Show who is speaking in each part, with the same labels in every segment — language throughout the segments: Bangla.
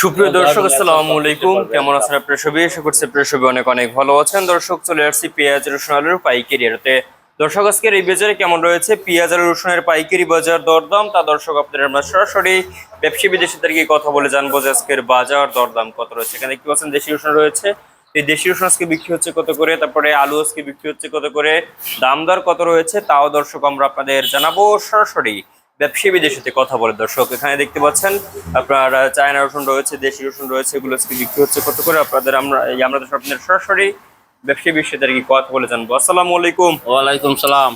Speaker 1: সুপ্রিয় দর্শক আসসালামু আলাইকুম। কেমন আছেন আপনার সবাই? আশা করছি আপনার সবাই অনেক অনেক ভালো আছেন। দর্শক চলে আসছি পেঁয়াজ রসুন আলুর পাইকারি রেটে। দর্শক আজকের এই বাজারে কেমন রয়েছে? পেঁয়াজ আলু রসুনের পাইকারি বাজার দরদাম। তা দর্শক আপনাদের আমরা সরাসরি ব্যবসা বিদেশিদেরকে কথা বলে জানব যে আজকের বাজার দরদাম কত রয়েছে। এখানে কি পাচ্ছেন দেশি রসুন রয়েছে। এই দেশি রসুন আজকে বিক্রি হচ্ছে কত করে? তারপরে আলু আজকে বিক্রি হচ্ছে কত করে? দাম দর কত রয়েছে? তাও দর্শক আমরা আপনাদের জানাব সরাসরি। ব্যবসায়ী বিদেশিতে কথা বলে। দর্শক এখানে দেখতে পাচ্ছেন আপনার চায়না রসুন রয়েছে দেশি রসুন রয়েছে এগুলো আজকে বিক্রি হচ্ছে কত করে? আপনাদের আমরা আমরা তো আপনাদের সরাসরি ব্যবসায়ী বিদেশিদের কি কথা বলে জানব। আসসালামু আলাইকুম।
Speaker 2: ওয়ালাইকুম সালাম।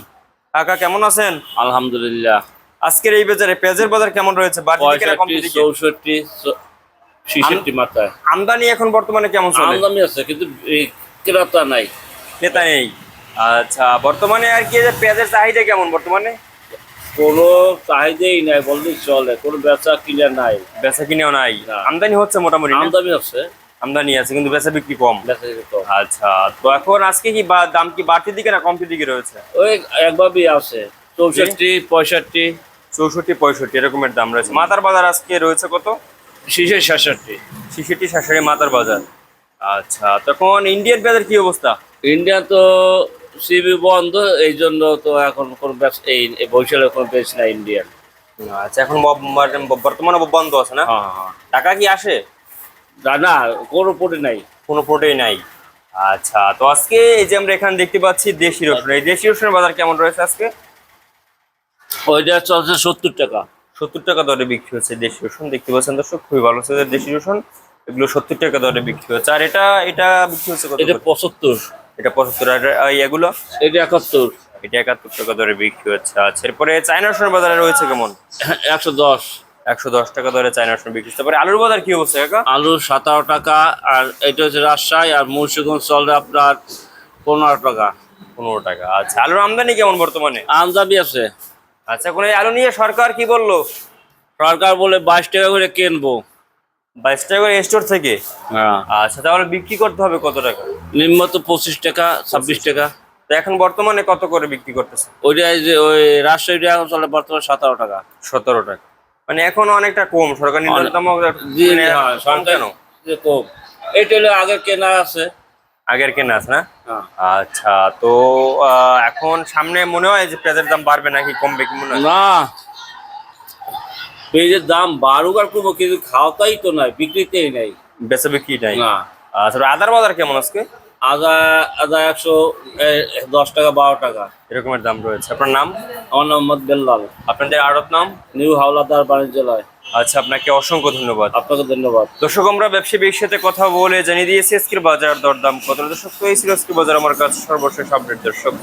Speaker 1: কাকা কেমন আছেন?
Speaker 2: আলহামদুলিল্লাহ।
Speaker 1: আজকের এই বাজারে পেঁয়াজের বাজার কেমন রয়েছে?
Speaker 2: চৌষট্টি ছিষট্টি মাথায়।
Speaker 1: আমদানি এখন বর্তমানে কেমন
Speaker 2: আমদানি আছে কিন্তু এই ক্রেতা নাই।
Speaker 1: ক্রেতা নেই। আচ্ছা বর্তমানে আর কি পেঁয়াজের চাহিদা কেমন বর্তমানে?
Speaker 2: কোনো চাহিদাই নাই বললেই চলে কোনো বেচা কিনে নাই।
Speaker 1: বেচা কিনেও নাই। আমদানি হচ্ছে মোটামুটি
Speaker 2: আমদানি আছে
Speaker 1: আমদানি আছে কিন্তু বেচা বিক্রি কম। আচ্ছা তো এখন আজকে কি দাম কি বাড়তির দিকে না কমতির দিকে রয়েছে?
Speaker 2: ওই একভাবেই আছে চৌষট্টি পঁয়ষট্টি।
Speaker 1: চৌষট্টি পঁয়ষট্টি এরকমের দাম রয়েছে। মাতার বাজার আজকে রয়েছে কত?
Speaker 2: শিশে ছেষট্টি।
Speaker 1: ছিষট্টি শাশুড়ি মাতার বাজার। আচ্ছা তখন ইন্ডিয়ান বাজার কি অবস্থা?
Speaker 2: ইন্ডিয়া তো সিবি বন্ধ এই জন্য তো এখন কোনো এই বৈশালে কোনো বেশ নাই ইন্ডিয়ান
Speaker 1: আচ্ছা এখন মানে বর্তমানে বন্ধ আছে না?
Speaker 2: হ্যাঁ হ্যাঁ।
Speaker 1: টাকা কি আসে?
Speaker 2: না কোনো পড়ে নাই।
Speaker 1: কোনো পোর্টেই নাই। আচ্ছা তো আজকে এই যে আমরা এখানে দেখতে পাচ্ছি দেশি রসুন। এই দেশি রসুনের বাজার কেমন রয়েছে আজকে?
Speaker 2: ওইটা চলছে সত্তর টাকা।
Speaker 1: সত্তর টাকা দরে বিক্রি হচ্ছে দেশি রসুন। দেখতে পাচ্ছেন দর্শক খুবই ভালো হচ্ছে দেশি রসুন। এগুলো সত্তর টাকা দরে বিক্রি হচ্ছে। আর এটা এটা বিক্রি হচ্ছে
Speaker 2: এটা পঁচাত্তর।
Speaker 1: এটা পঁচাত্তর এগুলো?
Speaker 2: এটা একাত্তর।
Speaker 1: এটা একাত্তর টাকা ধরে বিক্রি হচ্ছে আচ্ছা। এরপরে চায়না রসুনের বাজারে রয়েছে কেমন?
Speaker 2: একশো দশ।
Speaker 1: একশো দশ টাকা ধরে চায়না রসুন বিক্রি হচ্ছে। তারপরে আলুর বাজার কি অবস্থা কাকা?
Speaker 2: আলু সাতারো টাকা আর এটা হচ্ছে রাজশাহী আর মুন্সিগঞ্জ চলে আপনার পনেরো টাকা।
Speaker 1: পনেরো টাকা আচ্ছা। আলুর আমদানি কেমন বর্তমানে?
Speaker 2: আমদানি আছে।
Speaker 1: আচ্ছা কোন আলু নিয়ে সরকার কি বলল?
Speaker 2: সরকার বলে বাইশ টাকা করে কিনবো।
Speaker 1: বাইশ টাকা করে স্টোর থেকে?
Speaker 2: হ্যাঁ।
Speaker 1: আচ্ছা তাহলে বিক্রি করতে হবে কত টাকা?
Speaker 2: নিম্ন তো পঁচিশ টাকা ছাব্বিশ টাকা।
Speaker 1: তো এখন বর্তমানে কত করে বিক্রি করতেছে
Speaker 2: ওইটা যে ওই রাজশাহীটা এখন চলে বর্তমানে সতেরো টাকা।
Speaker 1: সতেরো টাকা। মানে এখন অনেকটা কম সরকার নিম্নতম
Speaker 2: জি
Speaker 1: মানে
Speaker 2: হ্যাঁ
Speaker 1: কম
Speaker 2: যে কম। এটা হলো আগের কেনা আছে।
Speaker 1: আগের কেনা আছে না?
Speaker 2: হ্যাঁ।
Speaker 1: আচ্ছা তো আহ, এখন সামনে মনে হয় যে পেঁয়াজের দাম বাড়বে নাকি কমবে কি মনে হয়?
Speaker 2: না পেঁয়াজের দাম বারো আর কমো কিন্তু খাওয়াটাই তো নাই বিক্রিতেই নাই।
Speaker 1: বেচা বিক্রি নাই?
Speaker 2: না।
Speaker 1: আচ্ছা আদার বাজার কেমন আজকে?
Speaker 2: আদা আদা একশো দশ টাকা বারো টাকা।
Speaker 1: এরকমের দাম রয়েছে। আপনার নাম?
Speaker 2: আমার নাম মোহাম্মদ বেল্লাল।
Speaker 1: আপনাদের আড়ত নাম?
Speaker 2: নিউ হাওলাদার বাণিজ্যালয়
Speaker 1: আচ্ছা আপনাকে অসংখ্য ধন্যবাদ।
Speaker 2: আপনাকে ধন্যবাদ।
Speaker 1: দর্শক আমরা ব্যবসায়ীর সাথে কথা বলে জানিয়ে দিয়েছি আজকের বাজার দরদাম কত দর্শক তো এই ছিল আজকের বাজার। আমার কাছে সর্বশেষ আপডেট দর্শক।